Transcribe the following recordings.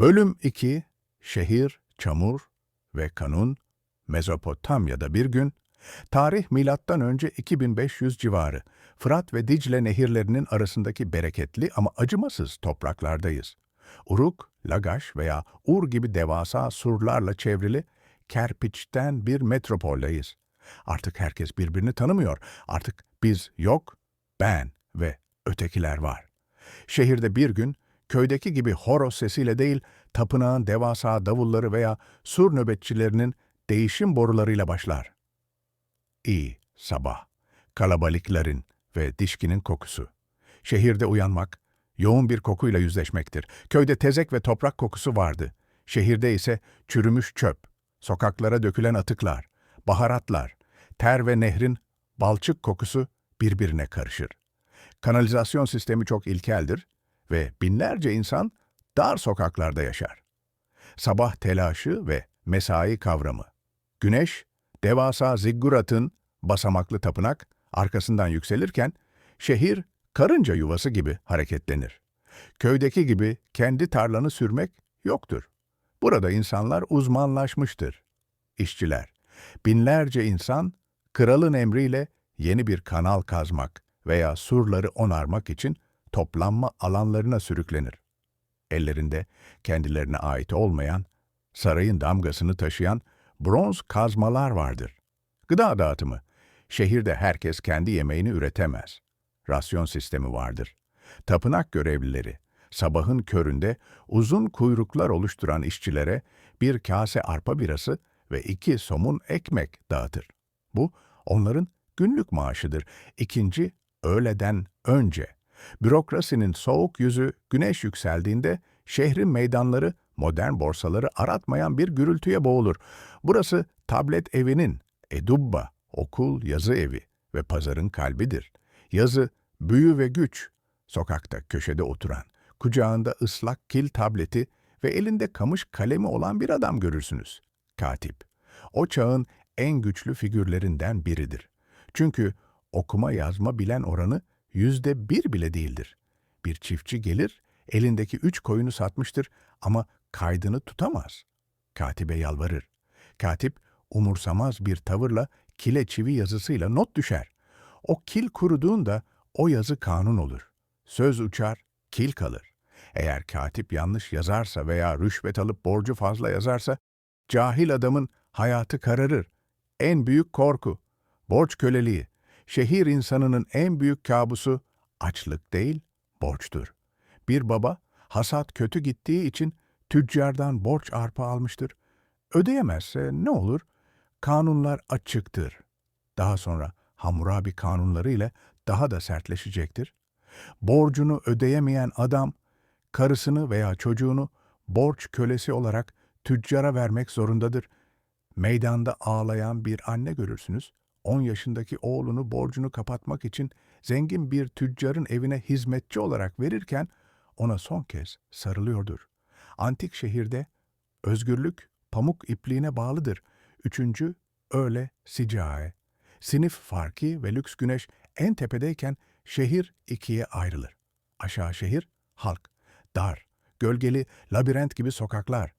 Bölüm 2 Şehir, Çamur ve Kanun Mezopotamya'da bir gün Tarih milattan önce 2500 civarı Fırat ve Dicle nehirlerinin arasındaki bereketli ama acımasız topraklardayız. Uruk, Lagaş veya Ur gibi devasa surlarla çevrili kerpiçten bir metropoldeyiz. Artık herkes birbirini tanımıyor. Artık biz yok, ben ve ötekiler var. Şehirde bir gün köydeki gibi horoz sesiyle değil, tapınağın devasa davulları veya sur nöbetçilerinin değişim borularıyla başlar. İyi, sabah, kalabalıkların ve dişkinin kokusu. Şehirde uyanmak, yoğun bir kokuyla yüzleşmektir. Köyde tezek ve toprak kokusu vardı. Şehirde ise çürümüş çöp, sokaklara dökülen atıklar, baharatlar, ter ve nehrin balçık kokusu birbirine karışır. Kanalizasyon sistemi çok ilkeldir ve binlerce insan dar sokaklarda yaşar. Sabah telaşı ve mesai kavramı. Güneş, devasa zigguratın basamaklı tapınak arkasından yükselirken, şehir karınca yuvası gibi hareketlenir. Köydeki gibi kendi tarlanı sürmek yoktur. Burada insanlar uzmanlaşmıştır. İşçiler, binlerce insan kralın emriyle yeni bir kanal kazmak veya surları onarmak için toplanma alanlarına sürüklenir. Ellerinde kendilerine ait olmayan, sarayın damgasını taşıyan bronz kazmalar vardır. Gıda dağıtımı. Şehirde herkes kendi yemeğini üretemez. Rasyon sistemi vardır. Tapınak görevlileri, sabahın köründe uzun kuyruklar oluşturan işçilere bir kase arpa birası ve iki somun ekmek dağıtır. Bu, onların günlük maaşıdır. İkinci, öğleden önce. Bürokrasinin soğuk yüzü güneş yükseldiğinde şehrin meydanları modern borsaları aratmayan bir gürültüye boğulur. Burası tablet evinin, edubba, okul, yazı evi ve pazarın kalbidir. Yazı, büyü ve güç. Sokakta köşede oturan, kucağında ıslak kil tableti ve elinde kamış kalemi olan bir adam görürsünüz. Katip. O çağın en güçlü figürlerinden biridir. Çünkü okuma yazma bilen oranı yüzde bir bile değildir. Bir çiftçi gelir, elindeki üç koyunu satmıştır ama kaydını tutamaz. Katibe yalvarır. Katip umursamaz bir tavırla kile çivi yazısıyla not düşer. O kil kuruduğunda o yazı kanun olur. Söz uçar, kil kalır. Eğer katip yanlış yazarsa veya rüşvet alıp borcu fazla yazarsa, cahil adamın hayatı kararır. En büyük korku, borç köleliği. Şehir insanının en büyük kabusu açlık değil, borçtur. Bir baba, hasat kötü gittiği için tüccardan borç arpa almıştır. Ödeyemezse ne olur? Kanunlar açıktır. Daha sonra Hammurabi kanunları ile daha da sertleşecektir. Borcunu ödeyemeyen adam, karısını veya çocuğunu borç kölesi olarak tüccara vermek zorundadır. Meydanda ağlayan bir anne görürsünüz. 10 yaşındaki oğlunu borcunu kapatmak için zengin bir tüccarın evine hizmetçi olarak verirken ona son kez sarılıyordur. Antik şehirde özgürlük pamuk ipliğine bağlıdır. Üçüncü, öyle sicae. Sinif farkı ve lüks güneş en tepedeyken şehir ikiye ayrılır. Aşağı şehir, halk. Dar, gölgeli, labirent gibi sokaklar.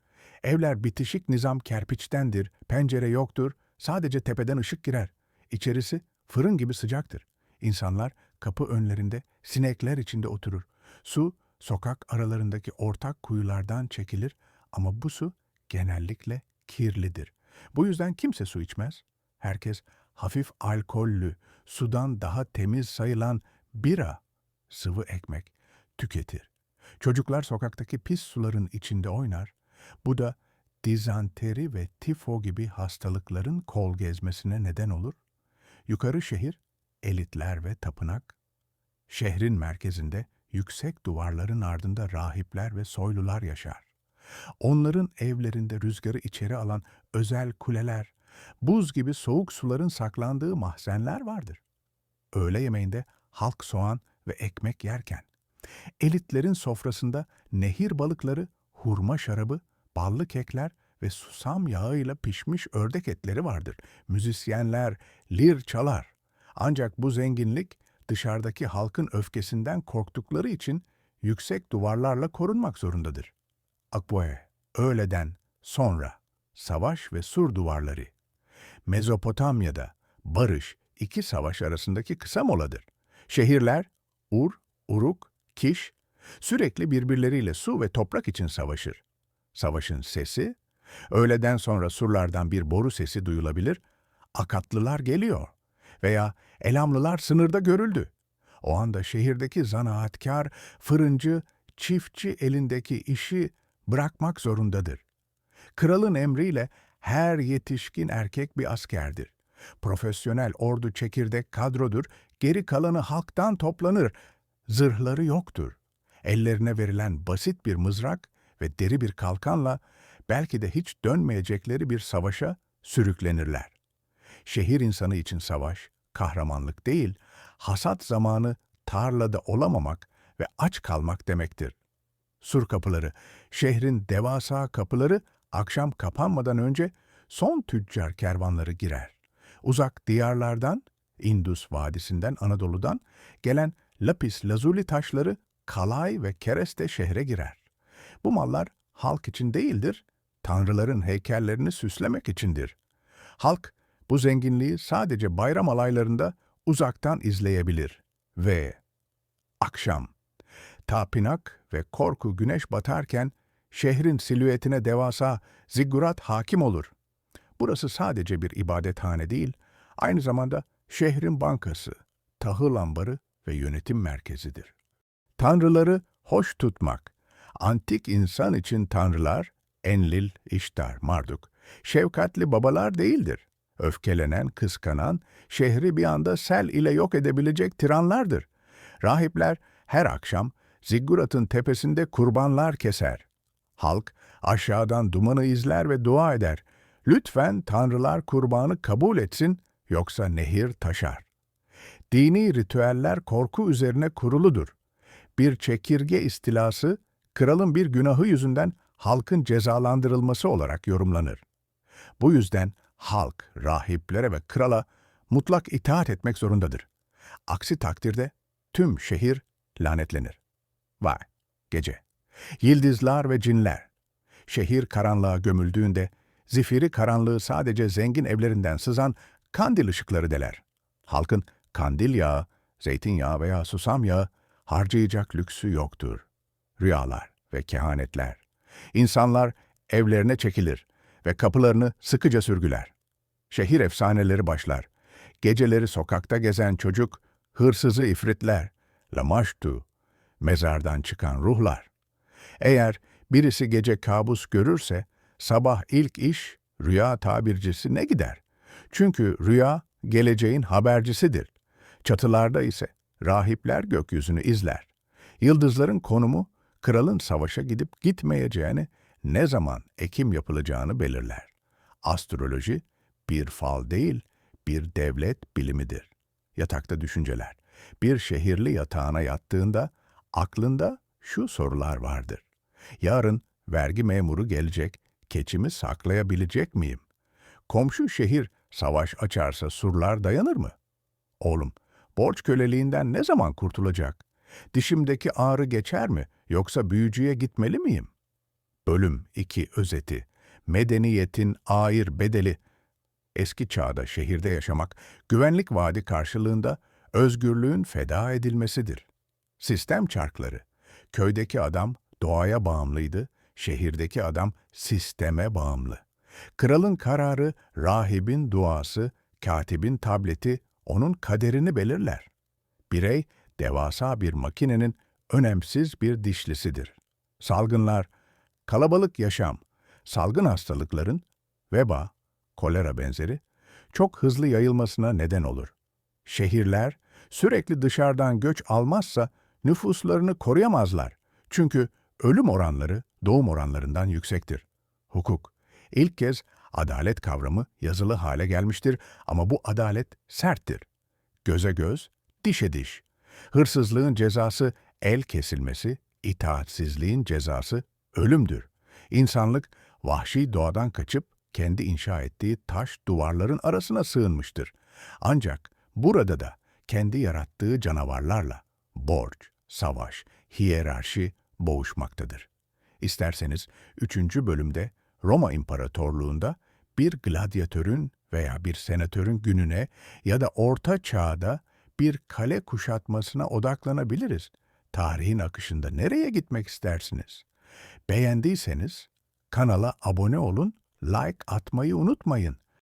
Evler bitişik nizam kerpiçtendir, pencere yoktur, sadece tepeden ışık girer. İçerisi fırın gibi sıcaktır. İnsanlar kapı önlerinde sinekler içinde oturur. Su sokak aralarındaki ortak kuyulardan çekilir ama bu su genellikle kirlidir. Bu yüzden kimse su içmez. Herkes hafif alkollü, sudan daha temiz sayılan bira, sıvı ekmek tüketir. Çocuklar sokaktaki pis suların içinde oynar. Bu da dizanteri ve tifo gibi hastalıkların kol gezmesine neden olur. Yukarı şehir, elitler ve tapınak. Şehrin merkezinde yüksek duvarların ardında rahipler ve soylular yaşar. Onların evlerinde rüzgarı içeri alan özel kuleler, buz gibi soğuk suların saklandığı mahzenler vardır. Öğle yemeğinde halk soğan ve ekmek yerken, elitlerin sofrasında nehir balıkları, hurma şarabı, ballı kekler ve susam yağıyla pişmiş ördek etleri vardır. Müzisyenler lir çalar. Ancak bu zenginlik dışarıdaki halkın öfkesinden korktukları için yüksek duvarlarla korunmak zorundadır. Akboe, öğleden sonra savaş ve sur duvarları. Mezopotamya'da barış iki savaş arasındaki kısa moladır. Şehirler Ur, Uruk, Kiş sürekli birbirleriyle su ve toprak için savaşır. Savaşın sesi, öğleden sonra surlardan bir boru sesi duyulabilir, Akatlılar geliyor veya Elamlılar sınırda görüldü. O anda şehirdeki zanaatkar, fırıncı, çiftçi elindeki işi bırakmak zorundadır. Kralın emriyle her yetişkin erkek bir askerdir. Profesyonel ordu çekirdek kadrodur, geri kalanı halktan toplanır. Zırhları yoktur. Ellerine verilen basit bir mızrak ve deri bir kalkanla belki de hiç dönmeyecekleri bir savaşa sürüklenirler. Şehir insanı için savaş, kahramanlık değil, hasat zamanı tarlada olamamak ve aç kalmak demektir. Sur kapıları, şehrin devasa kapıları akşam kapanmadan önce son tüccar kervanları girer. Uzak diyarlardan, Indus Vadisi'nden, Anadolu'dan gelen lapis lazuli taşları kalay ve kereste şehre girer. Bu mallar halk için değildir, tanrıların heykellerini süslemek içindir. Halk bu zenginliği sadece bayram alaylarında uzaktan izleyebilir. Ve akşam, tapinak ve korku güneş batarken şehrin silüetine devasa ziggurat hakim olur. Burası sadece bir ibadethane değil, aynı zamanda şehrin bankası, tahıl ambarı ve yönetim merkezidir. Tanrıları hoş tutmak. Antik insan için tanrılar, Enlil, İştar, Marduk, şefkatli babalar değildir. Öfkelenen, kıskanan, şehri bir anda sel ile yok edebilecek tiranlardır. Rahipler her akşam Ziggurat'ın tepesinde kurbanlar keser. Halk aşağıdan dumanı izler ve dua eder. Lütfen tanrılar kurbanı kabul etsin yoksa nehir taşar. Dini ritüeller korku üzerine kuruludur. Bir çekirge istilası, kralın bir günahı yüzünden halkın cezalandırılması olarak yorumlanır. Bu yüzden halk, rahiplere ve krala mutlak itaat etmek zorundadır. Aksi takdirde tüm şehir lanetlenir. Vay, gece. Yıldızlar ve cinler. Şehir karanlığa gömüldüğünde, zifiri karanlığı sadece zengin evlerinden sızan kandil ışıkları deler. Halkın kandil yağı, zeytinyağı veya susam yağı harcayacak lüksü yoktur. Rüyalar ve kehanetler. İnsanlar evlerine çekilir ve kapılarını sıkıca sürgüler. Şehir efsaneleri başlar. Geceleri sokakta gezen çocuk, hırsızı ifritler, lamaştu, mezardan çıkan ruhlar. Eğer birisi gece kabus görürse, sabah ilk iş rüya tabircisi ne gider? Çünkü rüya geleceğin habercisidir. Çatılarda ise rahipler gökyüzünü izler. Yıldızların konumu, kralın savaşa gidip gitmeyeceğini, ne zaman ekim yapılacağını belirler. Astroloji bir fal değil, bir devlet bilimidir. Yatakta düşünceler. Bir şehirli yatağına yattığında aklında şu sorular vardır. Yarın vergi memuru gelecek, keçimi saklayabilecek miyim? Komşu şehir savaş açarsa surlar dayanır mı? Oğlum, borç köleliğinden ne zaman kurtulacak? Dişimdeki ağrı geçer mi yoksa büyücüye gitmeli miyim? Bölüm 2 özeti. Medeniyetin air bedeli. Eski çağda şehirde yaşamak, güvenlik vaadi karşılığında özgürlüğün feda edilmesidir. Sistem çarkları. Köydeki adam doğaya bağımlıydı, şehirdeki adam sisteme bağımlı. Kralın kararı, rahibin duası, katibin tableti onun kaderini belirler. Birey, devasa bir makinenin önemsiz bir dişlisidir. Salgınlar, kalabalık yaşam, salgın hastalıkların, veba, kolera benzeri, çok hızlı yayılmasına neden olur. Şehirler, sürekli dışarıdan göç almazsa nüfuslarını koruyamazlar. Çünkü ölüm oranları doğum oranlarından yüksektir. Hukuk, ilk kez adalet kavramı yazılı hale gelmiştir ama bu adalet serttir. Göze göz, dişe diş. Hırsızlığın cezası el kesilmesi, itaatsizliğin cezası ölümdür. İnsanlık vahşi doğadan kaçıp kendi inşa ettiği taş duvarların arasına sığınmıştır. Ancak burada da kendi yarattığı canavarlarla borç, savaş, hiyerarşi boğuşmaktadır. İsterseniz 3. bölümde Roma İmparatorluğu'nda bir gladyatörün veya bir senatörün gününe ya da orta çağda bir kale kuşatmasına odaklanabiliriz. Tarihin akışında nereye gitmek istersiniz? Beğendiyseniz kanala abone olun, like atmayı unutmayın.